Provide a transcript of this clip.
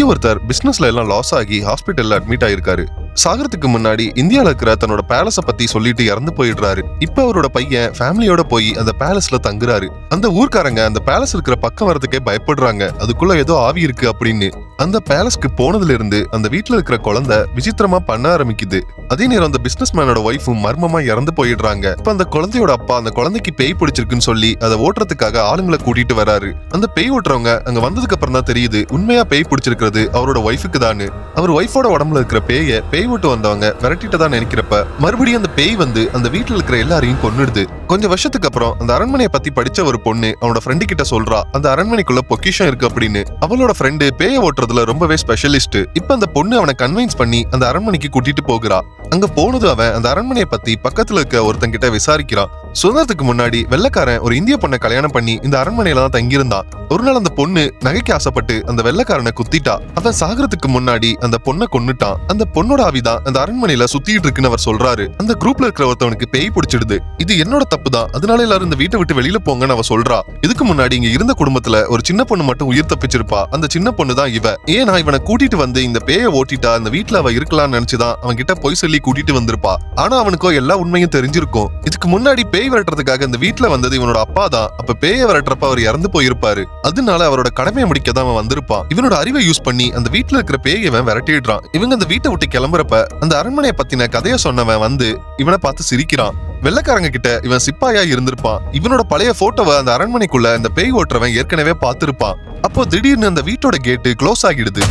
இங்க ஒருத்தர் பிசினஸ்ல எல்லாம் லாஸ் ஆகி ஹாஸ்பிட்டல்ல அட்மிட் ஆயிருக்காரு. சாகரத்துக்கு முன்னாடி இந்தியால இருக்கிற தன்னோட பேலஸ பத்தி சொல்லிட்டு இறந்து போயிடுறாரு. இப்ப அவரோட பையன் ஃபேமிலியோட போய் அந்த பேலஸ்ல தங்குறாரு. அந்த ஊர்க்காரங்க அந்த பேலஸ் இருக்கிற பக்கம் வரதுக்கே பயப்படுறாங்க. அதுக்குள்ள ஏதோ ஆவி இருக்கு அப்படின்னு. அந்த பேலஸ்க்கு போனதுல இருந்து அந்த வீட்டுல இருக்கிற குழந்தை விசித்திரமா பண்ண ஆரம்பிக்குது. அதே நேரம் அந்த பிசினஸ் மேனோட ஒய்ஃபும் மர்மமா இறந்து போயிடுறாங்க. இப்ப அந்த குழந்தையோட அப்பா அந்த குழந்தைக்கு பேய் பிடிச்சிருக்குன்னு சொல்லி அதை ஓட்டுறதுக்காக ஆளுங்களை கூட்டிட்டு வராரு. அந்த பேய் ஓட்டுறவங்க அங்க வந்ததுக்கு அப்புறம் தான் தெரியுது உண்மையா பேய் பிடிச்சிருக்கிறது அவரோட ஒய்ஃபுக்கு தானு அவர் ஒய்ஃபோட உடம்புல இருக்கிற பேய பேய் ஓட்டு வந்தவங்க விரட்டிட்டு தான் நினைக்கிறப்ப மறுபடியும் அந்த பேய் வந்து அந்த வீட்டுல இருக்கிற எல்லாரையும் கொன்னுடுது. கொஞ்சம் வருஷத்துக்கு அப்புறம் அந்த அரண்மனையை பத்தி படிச்ச ஒரு பொண்ணு அவனோட ஃப்ரெண்டு கிட்ட சொல்றா அந்த அரண்மனைக்குள்ள பொக்கிஷம் இருக்கு அப்படின்னு. அவளோட ஃப்ரெண்டு பேய ஓட்டுறது பண்றதுல ரொம்பவே ஸ்பெஷலிஸ்ட் இப்ப அந்த பொண்ணு அவனை கன்வின்ஸ் பண்ணி அந்த அரண்மனைக்கு கூட்டிட்டு போகிறா. அங்க போனது அவன் அந்த அரண்மனையை பத்தி பக்கத்துல இருக்க ஒருத்தன் கிட்ட விசாரிக்கிறான் சுதந்திரத்துக்கு முன்னாடி வெள்ளைக்காரன் ஒரு இந்திய பொண்ணை கல்யாணம் பண்ணி இந்த அரண்மனையில தான் தங்கியிருந்தான் ஒரு நாள் அந்த பொண்ணு நகைக்கு ஆசைப்பட்டு அந்த வெள்ளைக்காரனை குத்திட்டா. அவன் சாகரத்துக்கு முன்னாடி அந்த பொண்ணை கொன்னுட்டான். அந்த பொண்ணோட ஆவிதான் அந்த அரண்மனையில சுத்திட்டு இருக்குன்னு அவர் சொல்றாரு. அந்த குரூப்ல இருக்கிற ஒருத்தவனுக்கு பேய் பிடிச்சிடுது. இது என்னோட தப்பு தான். அதனால எல்லாரும் இந்த வீட்டை விட்டு வெளியில போங்கன்னு அவ சொல்றா. இதுக்கு முன்னாடி இங்க இருந்த குடும்பத்துல ஒரு சின்ன பொண்ணு மட்டும் உயிர் தப்பிச்சிருப்பா. அந்த சின்ன பொண்ணு தான் இவ. ஏன்னா இவனை கூட்டிட்டு வந்து இந்த பேயை ஓட்டிட்டா? அந்த வீட்டுல அவ இருக்கலாம்னு நினைச்சுதான் அவன் கிட்ட பொய் சொல்லி கூட்டிட்டு வந்திருப்பா. ஆனா அவனுக்கோ எல்லா உண்மையும் தெரிஞ்சிருக்கும். இதுக்கு முன்னாடி பேய் விரட்டுறதுக்காக இந்த வீட்டுல வந்தது இவனோட அப்பா தான். அப்ப பேயை விரட்டுறப்ப அவர் இறந்து போயிருப்பாரு. அதனால அவரோட கடமையை முடிக்க தான் அவன் வந்திருப்பான். இவனோட அறிவை யூஸ் பண்ணி அந்த வீட்டுல இருக்கிற பேயை இவன் விரட்டிடுறான். இவங்க அந்த வீட்டை விட்டு கிளம்புறப்ப அந்த அரண்மனையை பத்தின கதையை சொன்னவன் வந்து இவனை பார்த்து சிரிக்கிறான். வெள்ளைக்காரங்க கிட்ட இவன் சிப்பாயா இருந்திருப்பான். இவனோட பழைய போட்டோவை அந்த அரண்மனைக்குள்ள இந்த பேய் ஓட்டுறவன் ஏற்கனவே பார்த்திருப்பான். அப்போ திடீர்னு அந்த வீட்டோட கேட்டு க்ளோஸ் ஆகிடுது.